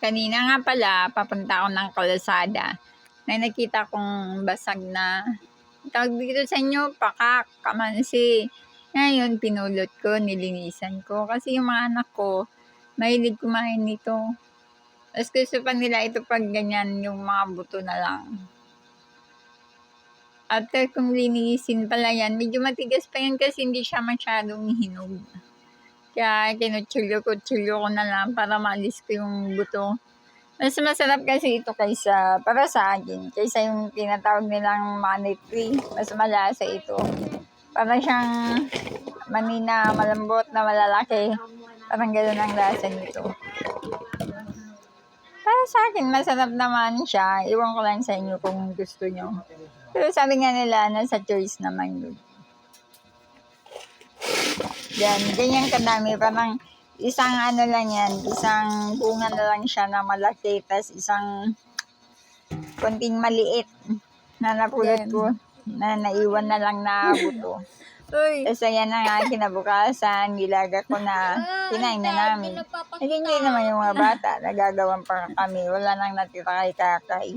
Kanina nga pala, papunta ako ng kalasada. May nakita kong basag na tawag dito sa inyo, pakak, kamansi. Ngayon, pinulot ko, nilinisan ko. Kasi yung mga anak ko, mahilig kumain nito. Tapos gusto pa nila ito pag ganyan, yung mga buto na lang. After kong linisin pala yan, medyo matigas pa yan kasi hindi siya masyadong hinog. Kaya kinutsulyo-kutsulyo ko na lang para maalis ko yung buto. Mas masarap kasi ito kaysa, para sa akin, kaysa yung tinatawag nilang money tree. Mas malasa ito. Para siyang manina, malambot na malalaki. Parang gano'n ang lasa nito. Para sa akin, masarap naman siya. Iwan ko lang sa inyo kung gusto nyo. Pero sabi nga nila, nasa choice naman yun. Yan, ganyan kadami. Parang isang ano lang yan, isang bunga na lang siya na malaki, tas isang konting maliit na napulot ko, na naiwan na lang na buto. Uy. Tapos ayan na nga, kinabukasan, gilaga ko na, kinain na namin. Hindi naman yung mga bata, nagagawan pa kami, wala nang natira kay kakay.